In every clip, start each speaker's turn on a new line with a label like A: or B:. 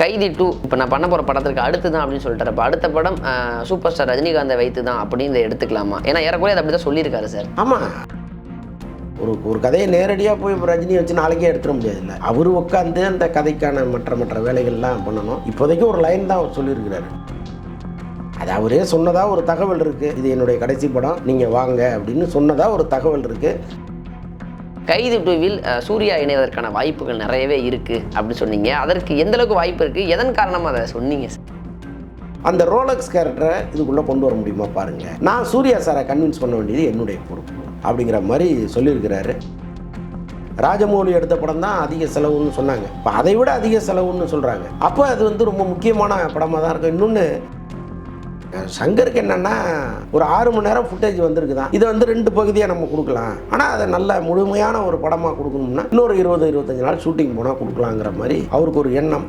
A: கைதி டூ இப்போ நான் பண்ண போகிற படத்திற்கு அடுத்து தான் அப்படின்னு சொல்லிட்டாரு. அப்போ அடுத்த படம் சூப்பர் ஸ்டார் ரஜினிகாந்தை வைத்து தான் அப்படின்னு இதை எடுத்துக்கலாமா? ஏன்னா ஏறக்குறைய அதை அப்படி தான் சொல்லியிருக்காரு சார்.
B: ஆமாம் ஒரு ஒரு கதையை நேரடியாக போய் இப்போ ரஜினி வச்சு நாளைக்கே எடுத்துட முடியாதுல்ல. அவர் உட்காந்து அந்த கதைக்கான மற்ற மற்ற வேலைகள்லாம் பண்ணணும். இப்போதைக்கு ஒரு லைன் தான் அவர் சொல்லியிருக்கிறாரு. அது அவரே சொன்னதாக ஒரு தகவல் இருக்குது இது என்னுடைய கடைசி படம். நீங்கள் வாங்க அப்படின்னு சொன்னதாக ஒரு தகவல் இருக்குது
A: கைது டூவில் சூர்யா இணைவதற்கான வாய்ப்புகள் நிறையவே இருக்குது அப்படின்னு சொன்னீங்க. அதற்கு எந்த அளவுக்கு வாய்ப்பு இருக்குது எதன் காரணமாக அதை சொன்னீங்க? சார்
B: அந்த ரோலக்ஸ் கேரக்டரை இதுக்குள்ளே கொண்டு வர முடியுமா பாருங்கள் நான் சூர்யா சாரை கன்வின்ஸ் பண்ண வேண்டியது என்னுடைய பொறுப்பு. அப்படிங்கிற மாதிரி சொல்லியிருக்கிறாரு. ராஜமௌலி எடுத்த படம் தான் அதிக செலவுன்னு சொன்னாங்க. இப்போ அதை விட அதிக செலவுன்னு சொல்கிறாங்க அப்போ அது வந்து ரொம்ப முக்கியமான படமாக தான் இருக்கும். இன்னொன்று சங்கருக்கு என்னன்னா ஒரு ஆறு மணி நேரம் ஃபுட்டேஜ் வந்திருக்கு தான் இதை வந்து ரெண்டு பகுதியாக நம்ம கொடுக்கலாம். ஆனால் அதை நல்ல முழுமையான ஒரு படமாக கொடுக்கணும்னா இன்னொரு இருபது இருபத்தஞ்சு நாள் ஷூட்டிங் போனால் கொடுக்கலாங்கிற மாதிரி அவருக்கு ஒரு எண்ணம்.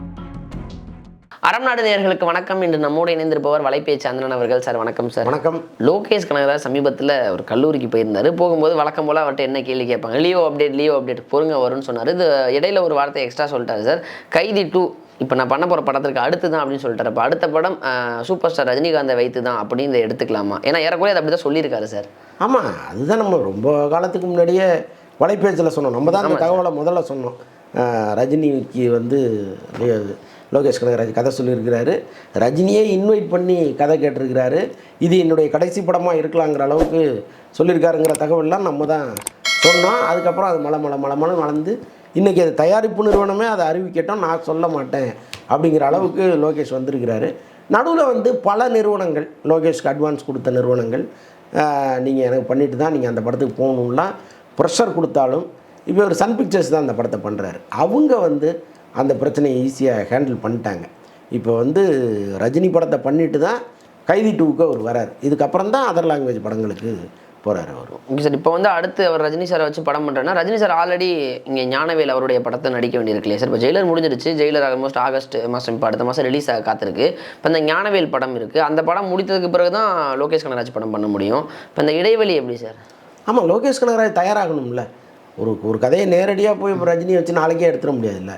A: அறம் நாடு வணக்கம். இன்று நம்மோடு இணைந்திருப்பவர் வலைபேச்சு சந்திரன் அவர்கள். சார் வணக்கம் சார்.
B: வணக்கம்.
A: லோகேஷ் கனகராஜ் சமீபத்தில் ஒரு கல்லூரிக்கு போயிருந்தாரு. போகும்போது வழக்கம் போல் அவர்கிட்ட என்ன கேள்வி கேட்பாங்க? லியோ அப்டேட் லியோ அப்டேட் பொறுங்க வரும்னு சொன்னார். இது இடையில ஒரு வார்த்தை எக்ஸ்ட்ரா சொல்லிட்டாரு சார். கைதி டூ இப்போ நான் பண்ண போகிற படத்திற்கு அடுத்து தான் அப்படின்னு சொல்லிட்டாரு அடுத்த படம் சூப்பர் ஸ்டார் ரஜினிகாந்தை வைத்து தான் அப்படின்னு எடுத்துக்கலாமா? ஏன்னா ஏறக்குறைய அதை அப்படி தான் சொல்லியிருக்காரு சார்.
B: ஆமாம் அதுதான் நம்ம ரொம்ப காலத்துக்கு முன்னாடியே வலைபேச்சில் சொன்னோம். நம்ம தான் அந்த தகவலை முதல்ல சொன்னோம். ரஜினிக்கு வந்து லோகேஷ் கனகராஜ் கதை சொல்லியிருக்கிறாரு. ரஜினியே இன்வைட் பண்ணி கதை கேட்டிருக்கிறாரு. இது என்னுடைய கடைசி படமாக இருக்கலாங்கிற அளவுக்கு சொல்லியிருக்காருங்கிற தகவல்லாம் நம்ம தான் சொன்னோம். அதுக்கப்புறம் அது மலை மலை மலை மலை வளர்ந்து இன்றைக்கி அது தயாரிப்பு நிறுவனமே அதை அறிவிக்கட்டும் நான் சொல்ல மாட்டேன் அப்படிங்கிற அளவுக்கு லோகேஷ் வந்திருக்கிறாரு. நடுவில் வந்து பல நிறுவனங்கள் லோகேஷ்க்கு அட்வான்ஸ் கொடுத்த நிறுவனங்கள் நீங்கள் எனக்கு பண்ணிட்டு தான் நீங்கள் அந்த படத்துக்கு போகணும்லாம் ப்ரெஷர் கொடுத்தாலும் இப்போ ஒரு சன் பிக்சர்ஸ் தான் அந்த படத்தை பண்ணுறாரு அவங்க வந்து அந்த பிரச்சனையை ஈஸியாக ஹேண்டில் பண்ணிட்டாங்க. இப்போ வந்து ரஜினி படத்தை பண்ணிட்டு தான் கைதி டூவுக்கு அவர் வரார். இதுக்கப்புறம் தான் அதர் லாங்குவேஜ் படங்களுக்கு போகிறாரு அவர்.
A: ஓகே சார் இப்போ வந்து அடுத்து அவர் ரஜினி சாரை வச்சு படம் பண்ணுறேன்னா ரஜினி சார் ஆல்ரெடி இங்கே ஞானவேல் அவருடைய படத்தை நடிக்க வேண்டியிருக்கு இல்லையா சார்? இப்போ ஜெயிலர் முடிஞ்சிருச்சு ஜெயிலர் ஆல்மோஸ்ட் ஆகஸ்ட் மாதம் இப்போ அடுத்த மாதம் ரிலீஸ் ஆக காத்திருக்கு. இப்போ இந்த ஞானவேல் படம் இருக்குது அந்த படம் முடித்ததுக்கு பிறகு தான் லோகேஷ் கனகராஜ் படம் பண்ண முடியும். இப்போ இந்த இடைவெளி எப்படி சார்?
B: ஆமாம் லோகேஷ் கனகராஜ் தயாராகணும்ல. ஒரு ஒரு கதையை நேரடியாக போய் இப்போ ரஜினி வச்சு நாளைக்கே எடுத்துட முடியாதுல்ல.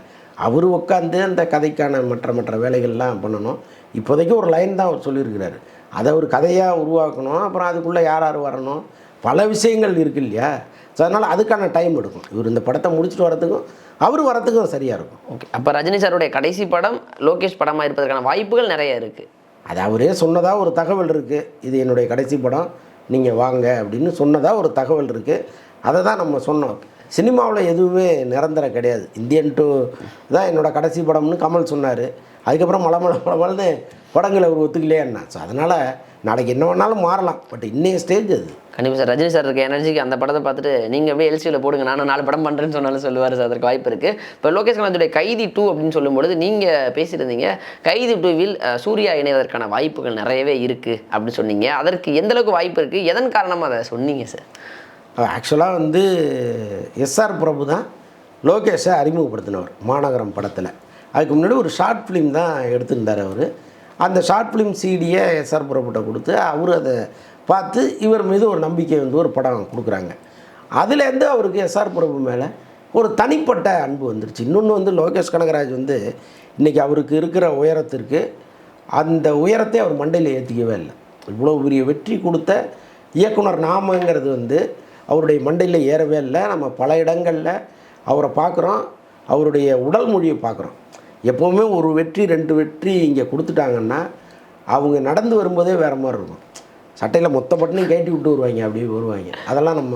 B: அவர் உட்காந்து அந்த கதைக்கான மற்ற மற்ற வேலைகள்லாம் பண்ணணும். இப்போதைக்கு ஒரு லைன் தான் அவர் சொல்லியிருக்கிறாரு. அதை ஒரு கதையாக உருவாக்கணும் அப்புறம் அதுக்குள்ளே யார் யார் வரணும்? பல விஷயங்கள் இருக்கு இல்லையா? ஸோ அதனால் அதுக்கான டைம் எடுக்கும். இவர் இந்த படத்தை முடிச்சுட்டு வரதுக்கும் அவர் வரத்துக்கும் சரியாக இருக்கும்.
A: ஓகே அப்போ ரஜினி சாருடைய கடைசி படம் லோகேஷ் படமாக இருப்பதற்கான வாய்ப்புகள் நிறைய இருக்குது
B: அது அவரே சொன்னதாக ஒரு தகவல் இருக்குது இது என்னுடைய கடைசி படம் நீங்கள் வாங்க அப்படின்னு சொன்னதாக ஒரு தகவல் இருக்குது அதை தான் நம்ம சொன்னோம். சினிமாவில் எதுவுமே நிரந்தரம் கிடையாது. இந்தியன் டூ தான் என்னோட கடைசி படம்னு கமல் சொன்னார். அதுக்கப்புறம் மலை மலை மலமல்னு படங்களை அவர் ஒத்துக்கலையேன்னா ஸோ அதனால் நாளைக்கு என்ன வேணாலும் மாறலாம். பட் இன்னைய ஸ்டேஜ் அது.
A: கண்டிப்பாக சார். ரஜினி சார் இருக்க எனர்ஜிக்கு அந்த படத்தை பார்த்துட்டு நீங்கள் அப்படியே எல்சியில் போடுங்க நானும் நாலு படம் பண்ணுறேன்னு சொன்னாலும் சொல்லுவார் சார். அதற்கு வாய்ப்பு இருக்குது இப்போ லோகேஷ் கனகராஜுடைய கைதி டூ அப்படின்னு சொல்லும்பொழுது நீங்கள் பேசியிருந்தீங்க கைதி டூவில் சூர்யா இணைவதற்கான வாய்ப்புகள் நிறையவே இருக்குது அப்படின்னு சொன்னீங்க. அதற்கு எந்த அளவுக்கு வாய்ப்பு இருக்குது எதன் காரணமாக அதை சொன்னீங்க சார்?
B: ஆக்சுவலாக வந்து எஸ்ஆர் பிரபு தான் லோகேஷை அறிமுகப்படுத்தினவர் மாநகரம் படத்தில். அதுக்கு முன்னாடி ஒரு ஷார்ட் ஃபிலிம் தான் எடுத்திருந்தார் அவர். அந்த ஷார்ட் ஃபிலிம் சிடியை எஸ்ஆர் புறப்பட்ட கொடுத்து அவர் அதை பார்த்து இவர் மீது ஒரு நம்பிக்கை வந்து ஒரு படம் கொடுக்குறாங்க. அதுலேருந்து அவருக்கு எஸ்ஆர் பிரபு மேலே ஒரு தனிப்பட்ட அன்பு வந்துருச்சு. இன்னொன்று வந்து லோகேஷ் கனகராஜ் வந்து இன்றைக்கி அவருக்கு இருக்கிற உயரத்திற்கு அந்த உயரத்தை அவர் மண்டையில் ஏற்றிக்கவே இல்லை. இவ்வளோ பெரிய வெற்றி கொடுத்த இயக்குனர் நாமங்கிறது வந்து அவருடைய மண்டையில் ஏறவே இல்லை. நம்ம பல இடங்களில் அவரை பார்க்குறோம். அவருடைய உடல் மொழியை பார்க்குறோம். எப்போவுமே ஒரு வெற்றி ரெண்டு வெற்றி இங்கே கொடுத்துட்டாங்கன்னா அவங்க நடந்து வரும்போதே வேறு மாதிரி இருக்கும். சட்டையில் மொத்த பட்டனையும் கேட்டி விட்டு வருவாங்க அப்படியே வருவாங்க. அதெல்லாம் நம்ம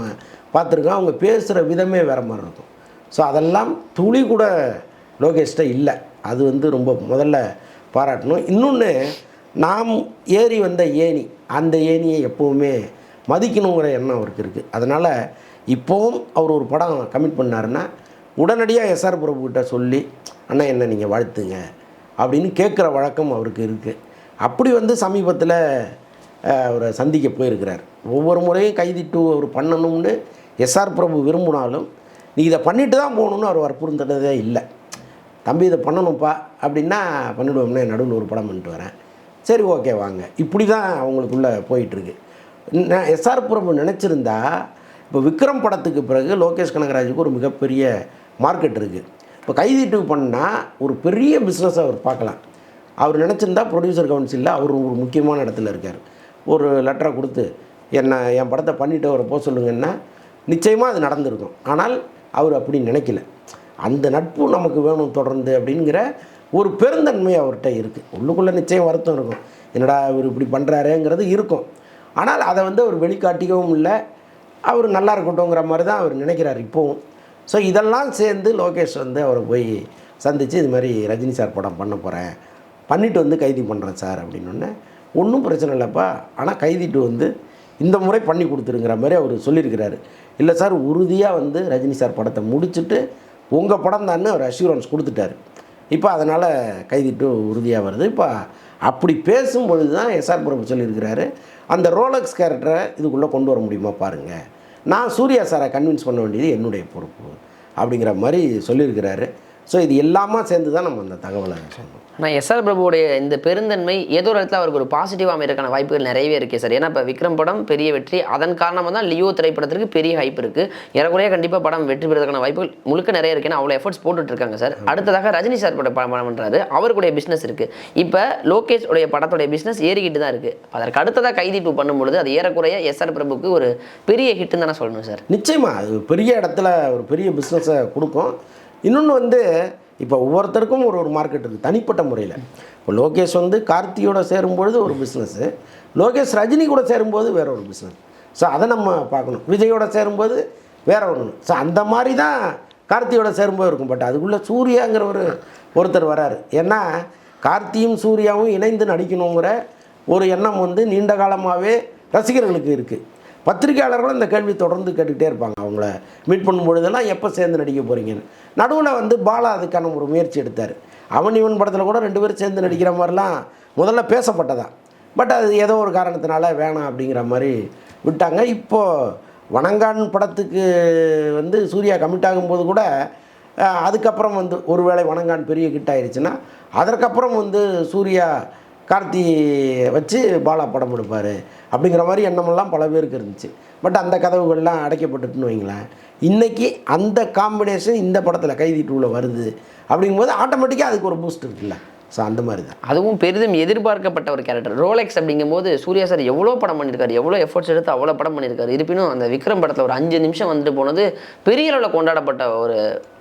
B: பார்த்துருக்கோம். அவங்க பேசுகிற விதமே வேறு மாதிரி இருக்கும். ஸோ அதெல்லாம் துளி கூட லோகேஷ்ட இல்லை. அது வந்து ரொம்ப முதல்ல பாராட்டணும். இன்னொன்று நாம் ஏறி வந்த ஏணி அந்த ஏணியை எப்போவுமே மதிக்கணுங்கிற எண்ணம் அவருக்கு இருக்குது அதனால் இப்போவும் அவர் ஒரு படம் கமிட் பண்ணாருன்னா உடனடியாக எஸ்ஆர் பிரபுக்கிட்ட சொல்லி அண்ணா என்ன நீங்கள் வாழ்த்துங்க. அப்படின்னு கேட்குற வழக்கம் அவருக்கு இருக்குது அப்படி வந்து சமீபத்தில் அவரை சந்திக்க போயிருக்கிறார். ஒவ்வொரு முறையும் கைதிட்டு அவர் பண்ணணும்னு எஸ்ஆர் பிரபு விரும்பினாலும் நீ இதை பண்ணிட்டு தான் போகணுன்னு அவர் வற்புறுத்தினதே இல்லை. தம்பி இதை பண்ணணும்ப்பா. அப்படின்னா பண்ணிவிடுவோம்னே நடுவில் ஒரு படம் பண்ணிட்டு வரேன். சரி ஓகே வாங்க. இப்படி தான் அவங்களுக்குள்ளே போயிட்டுருக்கு எஸ்ஆர் பிரபு நினச்சிருந்தா இப்போ விக்ரம் படத்துக்கு பிறகு லோகேஷ் கனகராஜுக்கு ஒரு மிகப்பெரிய மார்க்கெட் இருக்குது இப்போ கைதி டூ பண்ணால் ஒரு பெரிய பிஸ்னஸ் அவர் பார்க்கலாம். அவர் நினச்சிருந்தா ப்ரொடியூசர் கவுன்சிலில் அவர் ஒரு முக்கியமான இடத்துல இருக்கார். ஒரு லெட்டரை கொடுத்து என்ன என் படத்தை பண்ணிவிட்டு அவரை போக சொல்லுங்கன்னா நிச்சயமாக அது நடந்திருக்கும். ஆனால் அவர் அப்படி நினைக்கல. அந்த நட்பு நமக்கு வேணும் தொடர்ந்து அப்படிங்கிற ஒரு பெருந்தன்மை அவர்கிட்ட இருக்குது உள்ளுக்குள்ளே நிச்சயம் வருத்தம் இருக்கும். என்னடா இவர் இப்படி பண்ணுறாருங்கிறது இருக்கும். ஆனால் அதை வந்து அவர் வெளிக்காட்டிக்கவும் இல்லை. அவர் நல்லா இருக்கட்டும்ங்கிற மாதிரி தான் அவர் நினைக்கிறார் இப்போவும். ஸோ இதெல்லாம் சேர்ந்து லோகேஷ் வந்து அவரை போய் சந்தித்து இது மாதிரி ரஜினி சார் படம் பண்ண போகிறேன் பண்ணிவிட்டு வந்து கைதி பண்ணுறேன் சார் அப்படின்னோடனே ஒன்றும் பிரச்சனை இல்லைப்பா. ஆனால் கைதிட்டு வந்து இந்த முறை பண்ணி கொடுத்துருங்கிற மாதிரி அவர் சொல்லியிருக்கிறாரு. இல்லை சார் உறுதியாக வந்து ரஜினி சார் படத்தை முடிச்சுட்டு உங்கள் படம் தான் அவர் அஷூரன்ஸ் கொடுத்துட்டார். இப்போ அதனால் கைதிட்டு உறுதியாக வருது. இப்போ அப்படி பேசும்பொழுது தான் எஸ்ஆர் பிரபு சொல்லியிருக்கிறாரு. அந்த ரோலக்ஸ் கேரக்டரை இதுக்குள்ளே கொண்டு வர முடியுமா பாருங்கள் நான் சூர்யா சாரை கன்வின்ஸ் பண்ண வேண்டியது என்னுடைய பொறுப்பு அப்படிங்கிற மாதிரி சொல்லியிருக்கிறாரு. ஸோ இது எல்லாமே சேர்ந்து தான் நம்ம அந்த தகவலை சொன்னோம்
A: ஆனால் எஸ்ஆர் பிரபுவுடைய இந்த பெருந்தன்மை ஏதோ ஒரு இடத்துல அவருக்கு ஒரு பாசிட்டிவாக அமையறதுக்கான வாய்ப்புகள் நிறையவே இருக்கே சார். ஏன்னா இப்போ விக்ரம் படம் பெரிய வெற்றி. அதன் காரணமாக தான் லியோ திரைப்படத்திற்கு பெரிய ஹைப் இருக்குது ஏறக்குறைய கண்டிப்பாக படம் வெற்றி பெறதுக்கான வாய்ப்புகள் முழுக்க நிறைய இருக்கு. ஏன்னா அவ்வளோ எஃபர்ட்ஸ் போட்டுட்டு இருக்காங்க சார். அடுத்ததாக ரஜினி சார் படம் படம் பண்ணுறாரு அவருடைய பிஸ்னஸ் இருக்குது இப்போ லோகேஷ் உடைய படத்துடைய பிஸ்னஸ் ஏறிக்கிட்டு தான் இருக்குது அதற்கு அடுத்ததாக கைதி டூ பண்ணும்பொழுது அது ஏறக்குறைய எஸ்ஆர் பிரபுக்கு ஒரு பெரிய ஹிட்னு தானே சொல்லணும் சார்.
B: நிச்சயமாக அது பெரிய இடத்துல ஒரு பெரிய பிஸ்னஸை கொடுக்கும். இன்னொன்று வந்து இப்போ ஒவ்வொருத்தருக்கும் ஒரு ஒரு மார்க்கெட் இருக்குது தனிப்பட்ட முறையில். இப்போ லோகேஷ் வந்து கார்த்தியோட சேரும்பொழுது ஒரு பிஸ்னஸ்ஸு லோகேஷ் ரஜினி கூட சேரும்போது வேற ஒரு பிஸ்னஸ் ஸோ அதை நம்ம பார்க்கணும். விஜயோட சேரும்போது வேற ஒன்று ஸோ அந்த மாதிரி தான் கார்த்தியோட சேரும்போது இருக்கும். பட் அதுக்குள்ளே சூர்யாங்கிற ஒரு ஒருத்தர் வராரு. ஏன்னா கார்த்தியும் சூர்யாவும் இணைந்து நடிக்கணுங்கிற ஒரு எண்ணம் வந்து நீண்ட காலமாகவே ரசிகர்களுக்கு இருக்குது பத்திரிகையாளர்களும் இந்த கேள்வி தொடர்ந்து கேட்டுக்கிட்டே இருப்பாங்க. அவங்கள மீட் பண்ணும் பொழுதெல்லாம் எப்போ சேர்ந்து நடிக்க போகிறீங்கன்னு நடுவில் வந்து பாலா அதுக்கான ஒரு முயற்சி எடுத்தார். அவன் இவன் படத்தில் கூட ரெண்டு பேரும் சேர்ந்து நடிக்கிற மாதிரிலாம் முதல்ல பேசப்பட்டதான் பட் அது ஏதோ ஒரு காரணத்தினால வேணாம் அப்படிங்கிற மாதிரி விட்டாங்க. இப்போது வணங்கான் படத்துக்கு வந்து சூர்யா கமிட் ஆகும்போது கூட அதுக்கப்புறம் வந்து ஒருவேளை வணங்கான் பெரிய கிட் ஆயிடுச்சுன்னா அதற்கப்புறம் வந்து சூர்யா கார்த்தி வச்சு பாலா படம் எடுப்பார் அப்படிங்கிற மாதிரி எண்ணமெல்லாம் பல பேருக்கு இருந்துச்சு. பட் அந்த கதவுகள்லாம் அடைக்கப்பட்டுட்டுன்னு வைங்களேன். இன்றைக்கி அந்த காம்பினேஷன் இந்த படத்தில் கைதி டூவில் வருது. அப்படிங்கும்போது ஆட்டோமேட்டிக்காக அதுக்கு ஒரு பூஸ்ட் இருக்குல்ல. ஸோ அந்த மாதிரி தான்
A: அதுவும் பெரிதும் எதிர்பார்க்கப்பட்ட ஒரு கேரக்டர் ரோலெக்ஸ் அப்படிங்கும்போது சூர்யா சார் எவ்வளோ படம் பண்ணியிருக்காரு எவ்வளோ எஃபர்ட்ஸ் எடுத்து அவ்வளோ படம் பண்ணியிருக்காரு இருப்பினும் அந்த விக்ரம் படத்தில் ஒரு அஞ்சு நிமிஷம் வந்துட்டு போனது பெரிய அளவில் கொண்டாடப்பட்ட ஒரு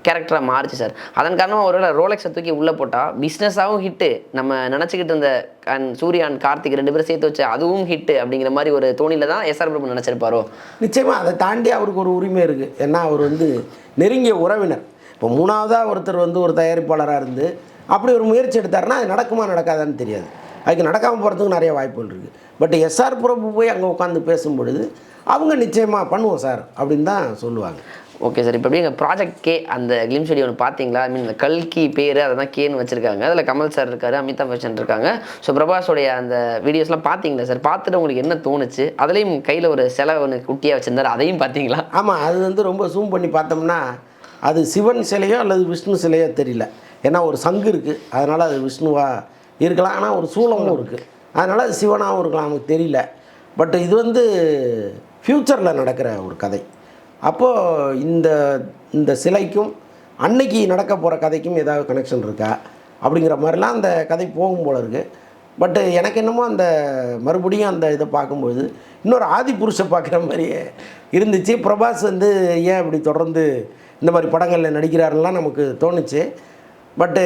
A: கேரக்டராக மாறுச்சு சார் அதன் காரணமாக ஒருவேளை ரோலெக்ஸை தூக்கி உள்ளே போட்டால் பிஸ்னஸாகவும் ஹிட்டு நம்ம நினச்சிக்கிட்டு இருந்த அண்ட் சூர்யா அண்ட் கார்த்திக் ரெண்டு பேரும் சேர்த்து வச்சு அதுவும் ஹிட்டு அப்படிங்கிற மாதிரி ஒரு தோணியில் தான் எஸ்ஆர் பிரபு நினச்சிருப்பாரோ
B: நிச்சயமாக அதை தாண்டி அவருக்கு ஒரு உரிமை இருக்குது ஏன்னா அவர் வந்து நெருங்கிய உறவினர். இப்போ மூணாவதாக ஒருத்தர் வந்து ஒரு தயாரிப்பாளராக இருந்து அப்படி ஒரு முயற்சி எடுத்தாருன்னா அது நடக்குமா நடக்காதான்னு தெரியாது. அதுக்கு நடக்காமல் போகிறதுக்கு நிறைய வாய்ப்புகள் இருக்குது பட் எஸ்ஆர் பிரபு போய் அங்கே உட்காந்து பேசும்பொழுது அவங்க நிச்சயமாக பண்ணுவோம் சார் அப்படின்னு தான் சொல்லுவாங்க.
A: ஓகே சார் இப்போ எப்படி எங்கள் ப்ராஜெக்ட் கே அந்த கிளிம் ஸ்டுடியோ ஒன்று பார்த்தீங்களா ஐ மீன் இந்த கல்கி பேர் அதை தான் கேன்னு வச்சிருக்காங்க. அதில் கமல் சார் இருக்காரு அமிதாப் பச்சன் இருக்காங்க. ஸோ பிரபாஸோடைய அந்த வீடியோஸ்லாம் பார்த்தீங்களா சார்? பார்த்துட்டு உங்களுக்கு என்ன தோணுச்சு? அதுலேயும் கையில் ஒரு சிலை ஒன்று குட்டியாக வச்சிருந்தாரு அதையும் பார்த்தீங்களா
B: ஆமாம் அது வந்து ரொம்ப ஜூம் பண்ணி பார்த்தோம்னா அது சிவன் சிலையோ அல்லது விஷ்ணு சிலையோ தெரியல. ஏன்னா ஒரு சங்கு இருக்குது அதனால் அது விஷ்ணுவாக இருக்கலாம். ஆனால் ஒரு சூலமும் இருக்குது அதனால் அது சிவனாகவும் இருக்கலாம். நமக்கு தெரியல. பட் இது வந்து ஃப்யூச்சரில் நடக்கிற ஒரு கதை. அப்போது இந்த இந்த சிலைக்கும் அன்னைக்கு நடக்க போகிற கதைக்கும் ஏதாவது கனெக்ஷன் இருக்கா? அப்படிங்கிற மாதிரிலாம் அந்த கதை போகும் போல இருக்குது பட்டு எனக்கு என்னமோ அந்த மறுபடியும் அந்த இதை பார்க்கும்போது இன்னொரு ஆதி புருஷை பார்க்குற மாதிரியே இருந்துச்சு. பிரபாஸ் வந்து ஏன் இப்படி தொடர்ந்து இந்த மாதிரி படங்களில் நடிக்கிறாருலாம் நமக்கு தோணுச்சு. பட்டு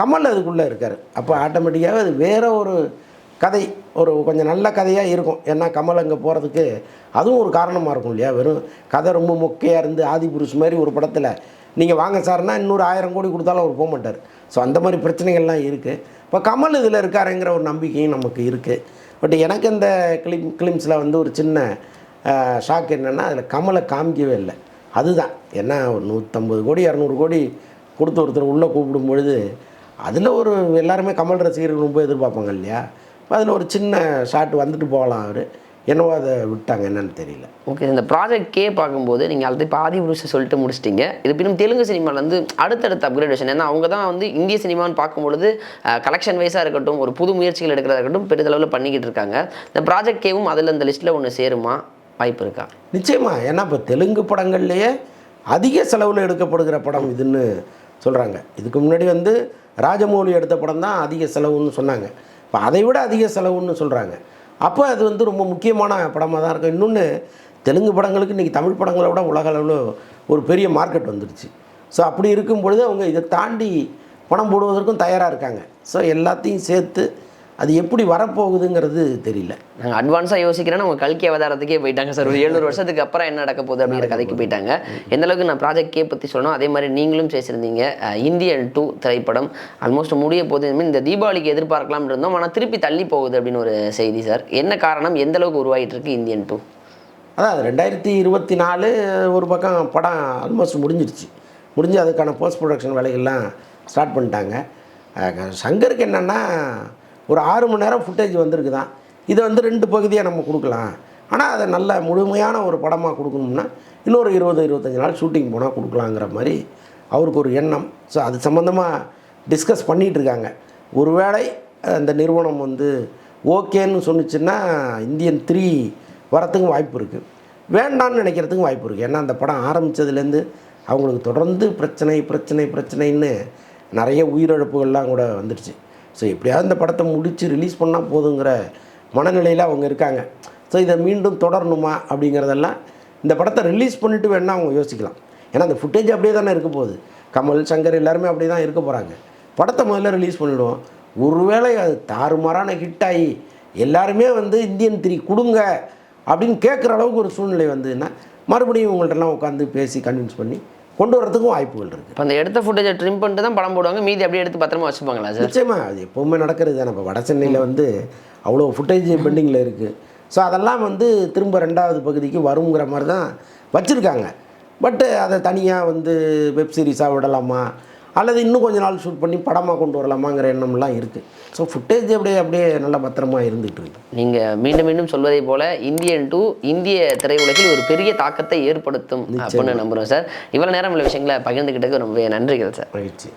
B: கமல் அதுக்குள்ளே இருக்கார். அப்போ ஆட்டோமேட்டிக்காகவே அது வேறு ஒரு கதை ஒரு கொஞ்சம் நல்ல கதையாக இருக்கும். ஏன்னா கமல் அங்கே போகிறதுக்கு அதுவும் ஒரு காரணமாக இருக்கும் இல்லையா? வெறும் கதை ரொம்ப மொக்கையாக இருந்து ஆதி புருஷ் மாதிரி ஒரு படத்தில் நீங்கள் வாங்க சார்னா இன்னொரு ஆயிரம் கோடி கொடுத்தாலும் அவர் போக மாட்டார் ஸோ அந்த மாதிரி பிரச்சனைகள்லாம் இருக்குது இப்போ கமல் இதில் இருக்காருங்கிற ஒரு நம்பிக்கையும் நமக்கு இருக்குது பட் எனக்கு இந்த கிளிம் கிளிம்ஸில் வந்து ஒரு சின்ன ஷாக் என்னென்னா அதில் கமலை காமிக்கவே இல்லை. அதுதான். ஏன்னா ஒரு நூற்றம்பது கோடி இரநூறு கோடி கொடுத்து ஒருத்தர் உள்ளே கூப்பிடும் பொழுது அதில் ஒரு எல்லாருமே கமல் ரசிகர்கள் ரொம்ப எதிர்பார்ப்பாங்க இல்லையா? அதில் ஒரு சின்ன ஷாட் வந்துட்டு போகலாம் அவர். என்னவோ அதை விட்டாங்க என்னன்னு தெரியல.
A: ஓகே இந்த ப்ராஜெக்ட் கே பார்க்கும்போது நீங்கள் ஆல்ரெடி பாதி புருஷ சொல்லிட்டு முடிச்சிட்டீங்க. இது பின்னும் தெலுங்கு சினிமாவில் வந்து அடுத்தடுத்த அப்கிரேடேஷன் ஏன்னா அவங்க தான் வந்து இந்திய சினிமான்னு பார்க்கும்பொழுது கலெக்ஷன் வைஸாக இருக்கட்டும் ஒரு புது முயற்சிகள் எடுக்கிறதா இருக்கட்டும் பெரிதளவில் பண்ணிக்கிட்டு இருக்காங்க. இந்த ப்ராஜெக்ட் கேவும் அதில் இந்த லிஸ்ட்டில் ஒன்று சேருமா? வாய்ப்பு இருக்கா?
B: நிச்சயமா. ஏன்னா இப்போ தெலுங்கு படங்கள்லேயே அதிக செலவில் எடுக்கப்படுகிற படம் இதுன்னு சொல்கிறாங்க இதுக்கு முன்னாடி வந்து ராஜமௌலி எடுத்த படம் தான் அதிக செலவுன்னு சொன்னாங்க. இப்போ அதை விட அதிக செலவுன்னு சொல்கிறாங்க அப்போ அது வந்து ரொம்ப முக்கியமான படமாக தான் இருக்கும். இன்னொன்று தெலுங்கு படங்களுக்கு இன்றைக்கி தமிழ் படங்களை விட உலக அளவில் ஒரு பெரிய மார்க்கெட் வந்துடுச்சு ஸோ அப்படி இருக்கும் பொழுது அவங்க இதை தாண்டி பணம் போடுவதற்கும் தயாராக இருக்காங்க. ஸோ எல்லாத்தையும் சேர்த்து அது எப்படி வரப்போகுதுங்கிறது தெரியல.
A: நாங்கள் அட்வான்ஸாக யோசிக்கிறேன்னா அவங்க கல்கி அவதாரத்துக்கே போயிட்டாங்க சார். ஒரு எழுநூறு வருஷத்துக்கு அப்புறம் என்ன நடக்க போகுது அப்படிங்கிற கதைக்கு போயிட்டாங்க. எந்த அளவுக்கு நான் ப்ராஜெக்ட் கே பற்றி சொல்லணும் அதே மாதிரி நீங்களும் பேசியிருந்தீங்க. இந்தியன் டூ திரைப்படம் ஆல்மோஸ்ட் முடிய இனிமேல் இந்த தீபாவளிக்கு எதிர்பார்க்கலாம் இருந்தோம். ஆனால் திருப்பி தள்ளி போகுது அப்படின்னு ஒரு செய்தி சார். என்ன காரணம்? எந்த அளவுக்கு உருவாகிட்டு இருக்கு இந்தியன் டூ
B: அதான் ரெண்டாயிரத்தி இருபத்தி நாலு ஒரு பக்கம் படம் ஆல்மோஸ்ட் முடிஞ்சிடுச்சு முடிஞ்சு அதுக்கான போஸ்ட் ப்ரொடக்ஷன் வேலைகள்லாம் ஸ்டார்ட் பண்ணிட்டாங்க. சங்கருக்கு என்னென்னா ஒரு ஆறு மணி நேரம் ஃபுட்டேஜ் வந்திருக்கு தான் இதை வந்து ரெண்டு பகுதியாக நம்ம கொடுக்கலாம். ஆனால் அதை நல்ல முழுமையான ஒரு படமாக கொடுக்கணும்னா இன்னொரு இருபது இருபத்தஞ்சி நாள் ஷூட்டிங் போனால் கொடுக்கலாங்கிற மாதிரி அவருக்கு ஒரு எண்ணம். ஸோ அது சம்மந்தமாக டிஸ்கஸ் பண்ணிகிட்ருக்காங்க ஒருவேளை அந்த நிறுவனம் வந்து ஓகேன்னு சொன்னிச்சுன்னா இந்தியன் த்ரீ வரத்துக்கும் வாய்ப்பு இருக்குது வேண்டான்னு நினைக்கிறதுக்கும் வாய்ப்பு இருக்குது ஏன்னா அந்த படம் ஆரம்பித்ததுலேருந்து அவங்களுக்கு தொடர்ந்து பிரச்சனை பிரச்சனை பிரச்சனைன்னு நிறைய உயிரிழப்புகள்லாம் கூட வந்துடுச்சு. ஸோ எப்படியாவது இந்த படத்தை முடித்து ரிலீஸ் பண்ணால் போதுங்கிற மனநிலையில் அவங்க இருக்காங்க. ஸோ இதை மீண்டும் தொடரணுமா அப்படிங்கிறதெல்லாம் இந்த படத்தை ரிலீஸ் பண்ணிவிட்டு வேணால் அவங்க யோசிக்கலாம். ஏன்னா அந்த ஃபுட்டேஜ் அப்படியே தானே இருக்க போகுது. கமல் சங்கர் எல்லாருமே அப்படியே தான் இருக்க போகிறாங்க படத்தை முதல்ல ரிலீஸ் பண்ணிவிடுவோம் ஒருவேளை அது தாறுமாறான ஹிட் ஆகி எல்லாருமே வந்து இந்தியன் த்ரீ கொடுங்க அப்படின்னு கேட்குற அளவுக்கு ஒரு சூழ்நிலை வந்ததுன்னா மறுபடியும் உங்கள்ட்டலாம் உட்காந்து பேசி கன்வின்ஸ் பண்ணி கொண்டு வரதுக்கும் வாய்ப்புகள் இருக்குது
A: இப்போ அந்த எடுத்த ஃபுட்டேஜை ட்ரிம் பண்ணிட்டு தான் படம் போடுவாங்க. மீதி அப்படியே எடுத்து பத்திரமா வச்சுப்பாங்களா சார்
B: நிச்சயமாக அது எப்போவுமே நடக்கிறது தானே. இப்போ வட சென்னையில் வந்து அவ்வளோ ஃபுட்டேஜ் பெண்டிங்கில் இருக்குது ஸோ அதெல்லாம் வந்து திரும்ப ரெண்டாவது பகுதிக்கு வருங்கிற மாதிரி தான் வச்சுருக்காங்க. பட்டு அதை தனியாக வந்து வெப் சீரிஸாக விடலாமா? அல்லது இன்னும் கொஞ்ச நாள் ஷூட் பண்ணி படமாக கொண்டு வரலாமாங்கிற எண்ணம்லாம் இருக்குது ஸோ ஃபுட்டேஜ் அப்படியே அப்படியே நல்லா பத்திரமா இருந்துகிட்டு இருக்கு.
A: நீங்கள் மீண்டும் மீண்டும் சொல்வதை போல இந்தியன் டூ இந்திய திரையுலகில் ஒரு பெரிய தாக்கத்தை ஏற்படுத்தும் அப்படின்னு நம்புகிறோம் சார் இவ்வளோ நேரம் உள்ள விஷயங்களை பகிர்ந்துக்கிட்டதுக்கு ரொம்ப நன்றிகள் சார்
B: மகிழ்ச்சி.